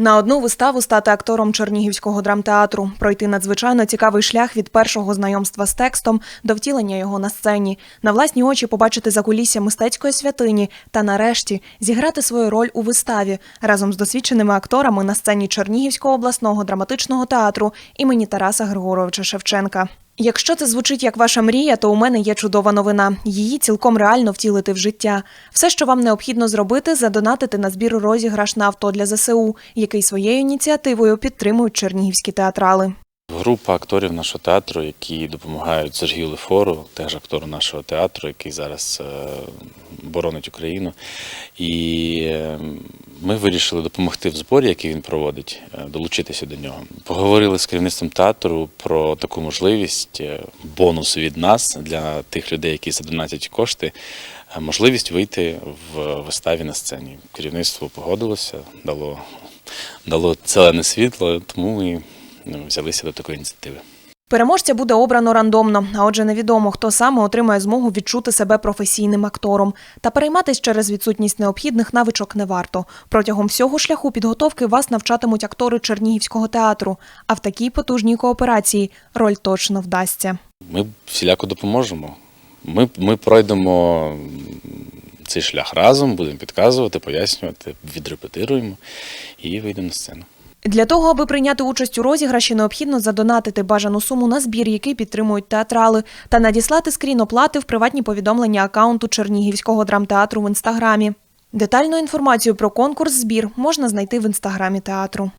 На одну виставу стати актором Чернігівського драмтеатру, пройти надзвичайно цікавий шлях від першого знайомства з текстом до втілення його на сцені, на власні очі побачити закулісся мистецької святині та, нарешті, зіграти свою роль у виставі разом з досвідченими акторами на сцені Чернігівського обласного драматичного театру імені Тараса Григоровича Шевченка. Якщо це звучить як ваша мрія, то у мене є чудова новина. Її цілком реально втілити в життя. Все, що вам необхідно зробити, задонатити на збір розіграш на авто для ЗСУ, який своєю ініціативою підтримують чернігівські театрали. Група акторів нашого театру, які допомагають Сергію Лефору, теж актору нашого театру, який зараз е, боронить Україну. І е, ми вирішили допомогти в зборі, який він проводить, е, долучитися до нього. Поговорили з керівництвом театру про таку можливість, е, бонус від нас для тих людей, які задонатять кошти. Можливість вийти в виставі на сцені. Керівництво погодилося, дало, дало зелене світло, тому ми взялися до такої ініціативи. Переможця буде обрано рандомно, а отже, невідомо, хто саме отримає змогу відчути себе професійним актором. Та перейматись через відсутність необхідних навичок не варто. Протягом всього шляху підготовки вас навчатимуть актори Чернігівського театру. А в такій потужній кооперації роль точно вдасться. Ми всіляко допоможемо. Ми, ми пройдемо цей шлях разом, будемо підказувати, пояснювати, відрепетируємо і вийдемо на сцену. Для того, аби прийняти участь у розіграші, необхідно задонатити бажану суму на збір, який підтримують театрали, та надіслати скрін оплати в приватні повідомлення акаунту Чернігівського драмтеатру в інстаграмі. Детальну інформацію про конкурс збір можна знайти в інстаграмі театру.